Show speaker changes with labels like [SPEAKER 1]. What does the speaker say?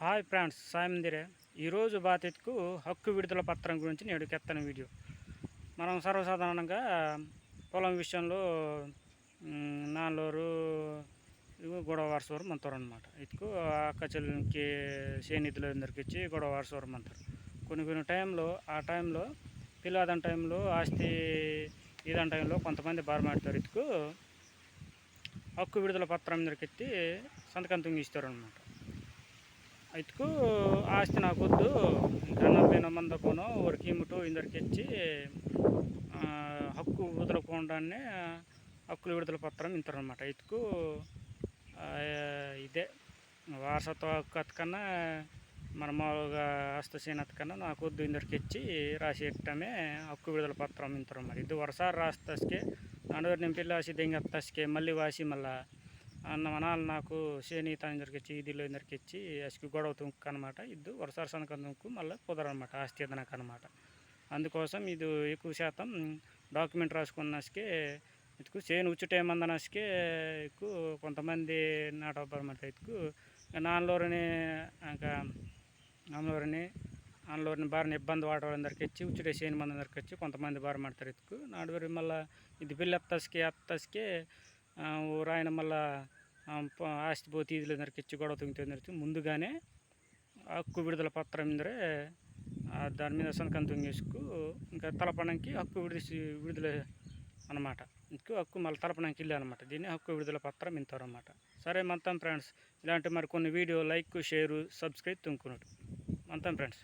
[SPEAKER 1] Hi friends సాయందిరే ఈరోజు బాధ్యతకు హక్కు విడుదల పత్రం గురించి నేడు కెత్తన వీడియో. మనం సర్వసాధారణంగా పొలం విషయంలో నాలుగు గొడవ వారసవరం అంటారు అనమాట ఇటుకు అక్క చెల్లెలకి సేనిధులు అందరికి ఇచ్చి గొడవ వారసవరం అంటారు కొన్ని కొన్ని టైంలో ఆ టైంలో పిల్లదని టైంలో ఆస్తి ఇదని టైంలో కొంతమంది బారమాడతారు. ఇటుకు హక్కు విడుదల పత్రం మీదకి ఎత్తి సంతకం తుంగిస్తారు అనమాట ఇటుకు ఆస్తి నాకొద్దు. ఇంకా నలభై మంది పోను ఒకరికి ఇమ్ముటు ఇందరికి ఇచ్చి హక్కు వదులుకోవడాన్ని హక్కుల విడుదల పత్రం ఇంతరనమాట ఇటుకు ఇదే. వారసత్వ హక్కు అతకన్నా మన మామూలుగా హస్తసేనత కన్నా నాకు వద్దు ఇందరికి ఇచ్చి రాసి ఎక్కడమే హక్కు విడుదల పత్రం ఇంటారు మరి ఇది వరసారి రాస్తస్కే నడువరి నింపిల్లి రాసి దెంగత్తస్కే మళ్ళీ వాసి మళ్ళీ అన్న మనాలు నాకు సేనీత తందరికి ఇచ్చి ఇదిలో ఇందరికి ఇచ్చి అసలు గొడవ తుంకు అనమాట ఇద్దు వరసారి సనకం తుంకు మళ్ళీ కుదరనమాట ఆస్తి ఏదనక అనమాట అందుకోసం ఇది ఎక్కువ శాతం డాక్యుమెంట్ రాసుకున్నసికే ఇటుకు చేను ఉచ్చుటేమందనసికే ఎక్కువ కొంతమంది నాటబడమాట ఇటుకు నాన్నలోని ఇంకా నాన్నలోని అందులోని బారిన ఇబ్బంది వాడవాళ్ళందరికి ఇచ్చి ఉచ్చుడే చేను మంది అందరికి వచ్చి కొంతమంది బార మాడతారు ఇటుకు. నాడువరి మళ్ళీ ఇది బిల్లు ఎత్తస్కి ఎత్తస్కి ఊరాయన మళ్ళా ఆ, ఆస్తి పోతే ఇదిలో అందరికి ఇచ్చి గొడవ తొంగితే ముందుగానే హక్కు విడుదల పత్రం ఇందరే దాని మీద సంతకం తొంగేసుకు ఇంకా తలపడానికి హక్కు విడిసి విడుదల అనమాట ఇంకో హక్కు మళ్ళీ తలపడానికి ఇల్లు అనమాట దీన్ని హక్కు విడుదల పత్రం ఇంతారు అనమాట సరే మంతం ఫ్రెండ్స్ ఇలాంటి మరి కొన్ని వీడియో లైక్ షేరు సబ్స్క్రైబ్ తుంకున్నట్టు మంతం ఫ్రెండ్స్.